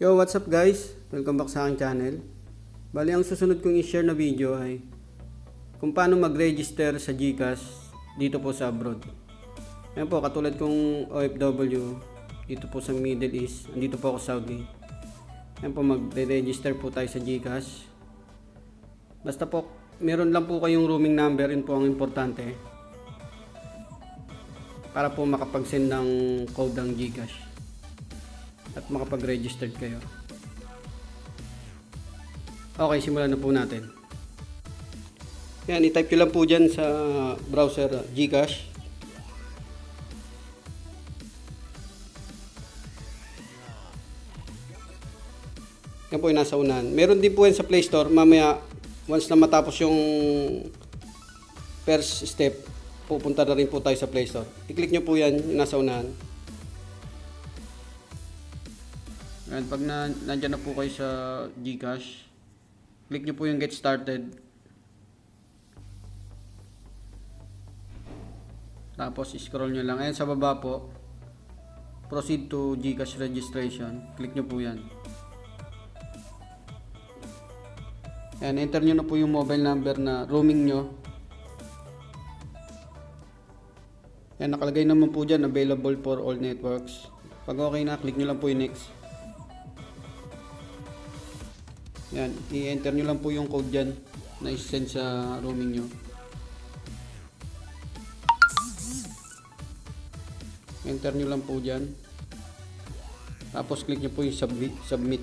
Yo, what's up guys? Welcome back sa aking channel. Bali, ang susunod kong i-share na video ay kung paano mag-register sa GCash dito po sa abroad. Ayan po, katulad kong OFW dito po sa Middle East, andito po ako sa Saudi. Ayan po, mag-register po tayo sa GCash. Basta po, meron lang po kayong roaming number, yun po ang importante. Para po makapag-send ng code ng GCash at makapag-registered kayo. Okay, simulan na po natin. Yan, i-type nyo lang po dyan sa browser uh, Gcash. Yan po yung nasa unahan. Meron din po yan sa Play Store. Mamaya, once na matapos yung first step, pupunta na rin po tayo sa Play Store. I-click nyo po yan, yung nasa unahan. Ayan, pag na, nandyan na po kayo sa Gcash, click nyo po yung Get Started. Tapos scroll nyo lang. Ayan sa baba po, proceed to Gcash registration. Click nyo po yan. Ayan, enter nyo na po yung mobile number na roaming nyo. Ayan, nakalagay naman po dyan, available for all networks. Pag okay na, click nyo lang po yung next. Yan, i-enter nyo lang po yung code dyan na i-send sa roaming nyo. Enter nyo lang po dyan. Tapos click nyo po yung submit. submit.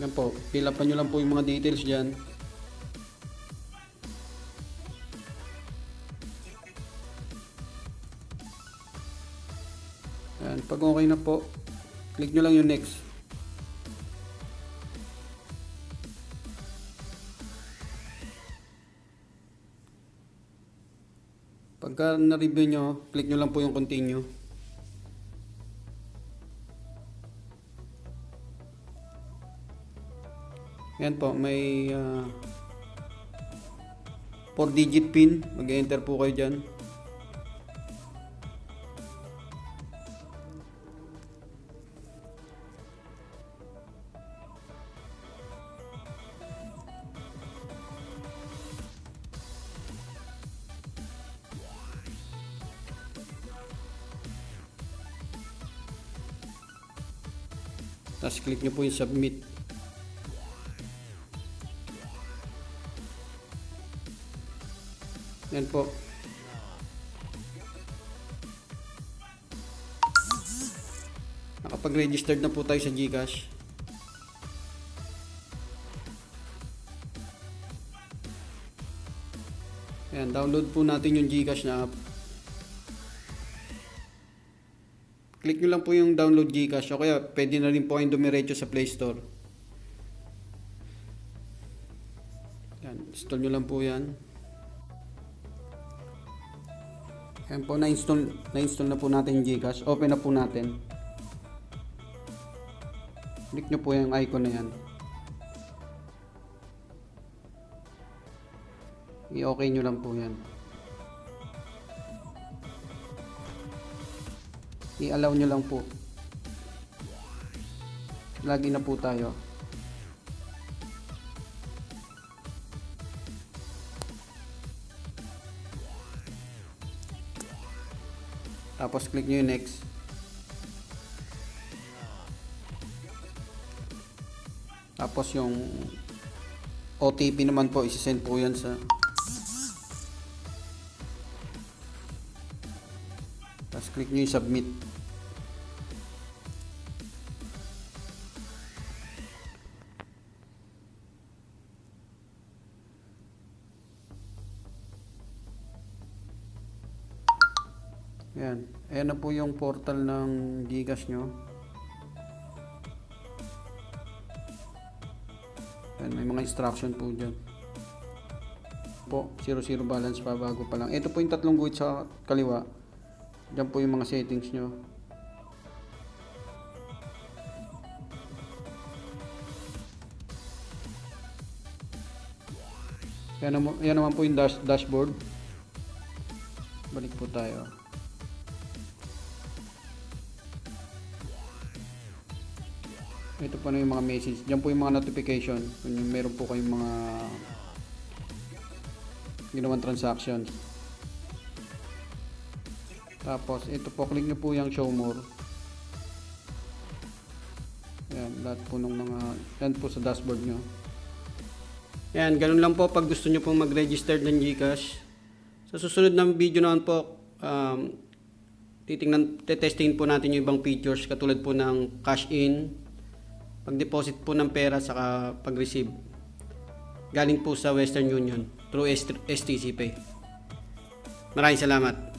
Yan po, fill up nyo lang po yung mga details dyan. Yan, pag okay na po, click nyo lang yung next. Pagka na-review nyo, click nyo lang po yung continue. Yan po, may 4 digit pin. Mag-enter po kayo dyan. Tapos click nyo po yung submit. Yan po. Nakapag-registered na po tayo sa Gcash. Yan, download po natin yung Gcash na app. Click nyo lang po yung download Gcash o kaya pwede na rin po kayong dumiretso sa Play Store. Yan, install nyo lang po yan. Yan po, na-install, na-install na po natin yung Gcash. Open na po natin. Click nyo po yung icon na yan. I-okay nyo lang po yan. I-allow nyo lang po. Lagi na po tayo. Tapos click nyo yung next. Tapos yung OTP naman po isi-send po yan sa click nyo yung submit Ayan. Ayan na po yung portal ng Gcash nyo. Ayan, may mga instruction po dyan. Po, 00 balance pa bago pa lang. Ito po yung tatlong guhit sa kaliwa. Diyan po yung mga settings nyo. Yan naman, yan naman po yung dash, dashboard. Balik po tayo. Ito po na yung mga message. Diyan po yung mga notification. Kung meron po kayong mga ginawang transactions. Tapos, ito po, click nyo po yung show more. Yan, lahat po ng mga, yan po sa dashboard nyo. Yan, ganun lang po pag gusto nyo pong mag-register ng GCash. Sa susunod na video naman po, um, titingnan, tetestingin po natin yung ibang features katulad po ng cash in, pag-deposit po ng pera saka pag-receive. Galing po sa Western Union through STC Pay. Maraming salamat.